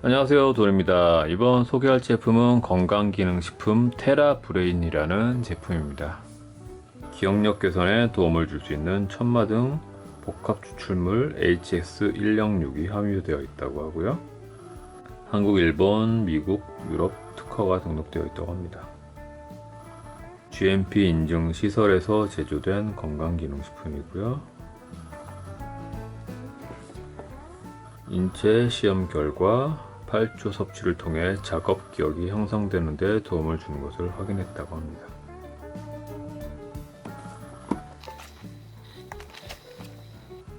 안녕하세요. 돈입니다. 이번 소개할 제품은 건강기능식품 테라브레인이라는 제품입니다. 기억력 개선에 도움을 줄 수 있는 천마등 복합 추출물 HX106이 함유되어 있다고 하고요. 한국, 일본, 미국, 유럽 특허가 등록되어 있다고 합니다. GMP 인증 시설에서 제조된 건강기능식품이고요. 인체 시험 결과 8조 섭취를 통해 작업 기억이 형성되는 데 도움을 주는 것을 확인했다고 합니다.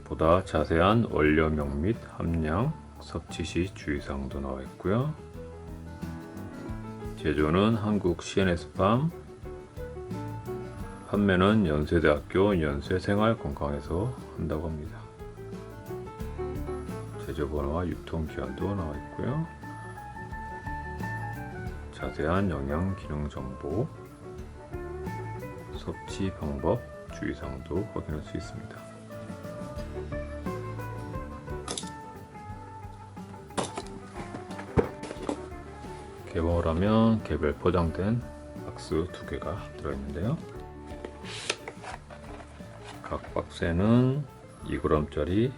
보다 자세한 원료명 및 함량, 섭취 시 주의사항도 나와 있고요. 제조는 한국 CNS팜, 판매는 연세대학교 연세생활건강에서 한다고 합니다. 제조번호와 유통기한도 나와 있고요. 자세한 영양 기능 정보, 섭취 방법, 주의사항도 확인할 수 있습니다. 개봉을 하면 개별 포장된 박스 두 개가 들어있는데요. 각 박스에는 2g짜리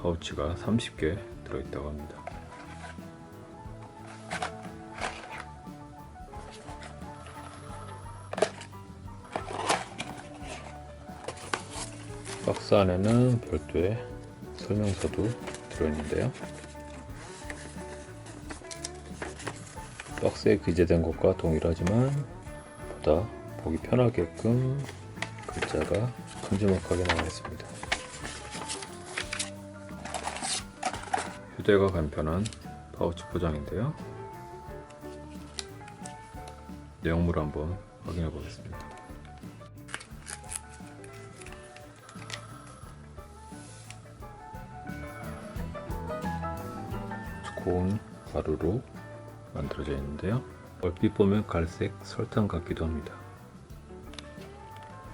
파우치가 30개 들어있다고 합니다. 박스 안에는 별도의 설명서도 들어있는데요. 박스에 기재된 것과 동일하지만 보다 보기 편하게끔 글자가 큼지막하게 나와 있습니다. 휴대가 간편한 파우치 포장인데요. 내용물 한번 확인해 보겠습니다. 고운 가루로 만들어져 있는데요. 얼핏 보면 갈색 설탕 같기도 합니다.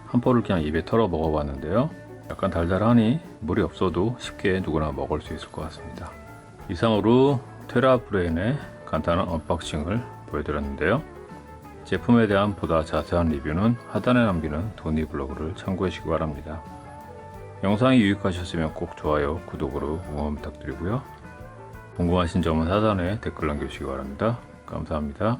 한 포를 그냥 입에 털어 먹어봤는데요. 약간 달달하니 물이 없어도 쉽게 누구나 먹을 수 있을 것 같습니다. 이상으로 테라브레인의 간단한 언박싱을 보여드렸는데요. 제품에 대한 보다 자세한 리뷰는 하단에 남기는 도니 블로그를 참고해 주시기 바랍니다. 영상이 유익하셨으면 꼭 좋아요, 구독으로 응원 부탁드리고요. 궁금하신 점은 하단에 댓글 남겨주시기 바랍니다. 감사합니다.